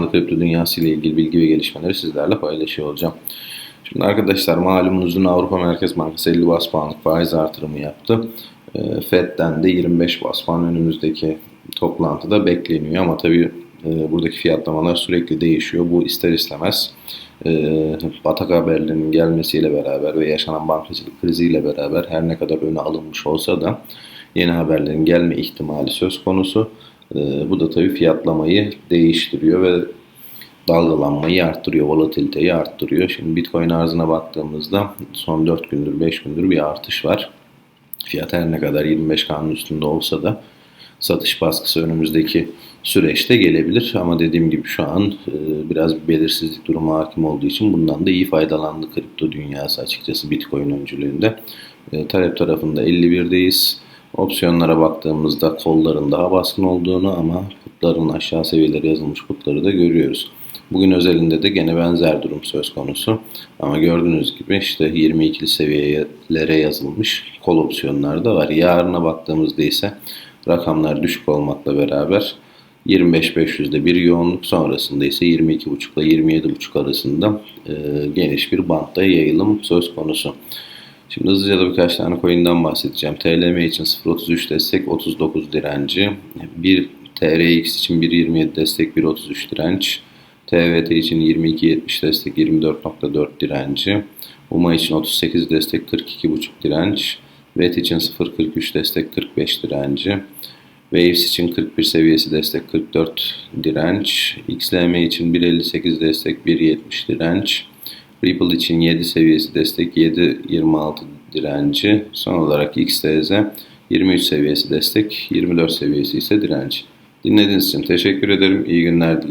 anda kripto dünyası ile ilgili bilgi ve gelişmeleri sizlerle paylaşıyor olacağım. Şimdi arkadaşlar malumunuz dün Avrupa Merkez Bankası 50 bas puanlık faiz artırımı yaptı. E, Fed'den de 25 bas puan önümüzdeki toplantıda bekleniyor ama tabii e, buradaki fiyatlamalar sürekli değişiyor. Bu ister istemez e, batak haberlerinin gelmesiyle beraber ve yaşanan bankacılık kriziyle beraber her ne kadar öne alınmış olsa da yeni haberlerin gelme ihtimali söz konusu. E, bu da tabii fiyatlamayı değiştiriyor ve dalgalanmayı arttırıyor, volatiliteyi arttırıyor. Şimdi Bitcoin arzına baktığımızda son 4 gündür, 5 gündür bir artış var. Fiyat her ne kadar 25 kanun üstünde olsa da satış baskısı önümüzdeki süreçte gelebilir. Ama dediğim gibi şu an e, biraz bir belirsizlik durumu hakim olduğu için bundan da iyi faydalandı kripto dünyası açıkçası Bitcoin öncülüğünde. E, talep tarafında 51'deyiz. Opsiyonlara baktığımızda kolların daha baskın olduğunu ama putların aşağı seviyeleri yazılmış putları da görüyoruz. Bugün özelinde de gene benzer durum söz konusu. Ama gördüğünüz gibi işte 22'li seviyelere yazılmış kol opsiyonları da var. Yarına baktığımızda ise rakamlar düşük olmakla beraber 25-500'de bir yoğunluk sonrasında ise 22.5 ile 27.5 arasında e, geniş bir bantta yayılım söz konusu. Şimdi hızlıca da birkaç tane coin'den bahsedeceğim. TLM için 0.33 destek, 39 direnci. 1 TRX için 1.27 destek, 1.33 direnç. TVT için 22.70 destek, 24.4 direnci. UMA için 38 destek, 42.5 direnç. VET için 0.43 destek, 45 direnci. Waves için 41 seviyesi destek 44 direnç. XLM için 1.58 destek 1.70 direnç. Ripple için 7 seviyesi destek 7.26 direnci. Son olarak XTZ 23 seviyesi destek 24 seviyesi ise direnç. Dinlediğiniz için teşekkür ederim. İyi günler dilerim.